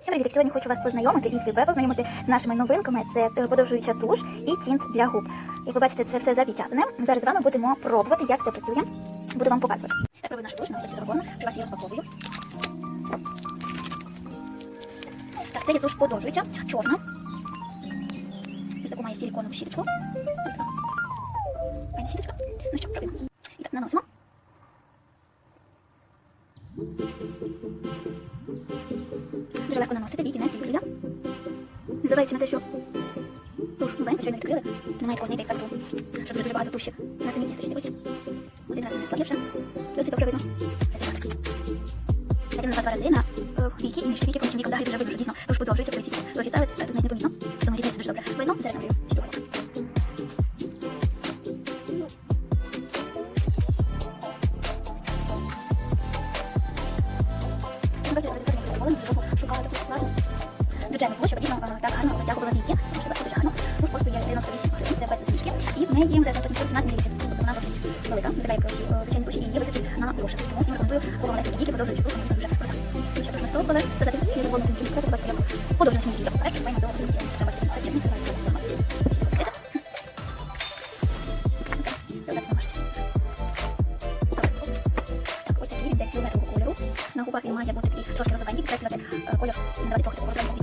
Всім привіт! Сьогодні хочу вас познайомити і себе познайомити з нашими новинками. Це подовжуюча туш і тінт для губ. Як ви бачите, це все запечатане. Зараз з вами будемо пробувати, як це працює. Буду вам показувати. Я пробую нашу туш, працює зробона. Я вас її розпаковую. Так, це є туш подовжуюча, чорна. Ось таку має силіконову щіточку. Файна щіточка. Ну що, пробуємо. І так, наносимо. Дуже легко наносити, віки не стіплі, Незважаючи на те, що туш новенька, що не відкрили, немає такого знайти ефекту, що дуже багато туші на самій кісточці. Ось. Один раз є вже. І ось добре видно. Затім назад два рази на віки і нижчі віки, потім віки, далі дуже видно, дійсно туш подовжується, коли ці ставить, тут навіть не помітно, тому різниця дуже добре видно. Зараз накрию бюджетну площу, щоб дійсно е, так гарно витягувала віки, тому що дуже гарно. Тут коштує 98 гривень, це без знижки, і в неї за 17 мл, тобто вона досить велика, не така як е, звичайні душі, і є високі на грошах. Тому всім рекомендую купувати такі віки, подовжуючи душу, тому що дуже крута. Тут ще точно стовпали, це за тим, що я волну цим складу, бачите, як подовжена сміття. Так, щоб файно довго сміття. Це бачите, це чесно, це бачите. Так, ось такий йде фіолетового кольору. На губах він має бути такий трошки розовенький, підкреслювати е, колір, надавати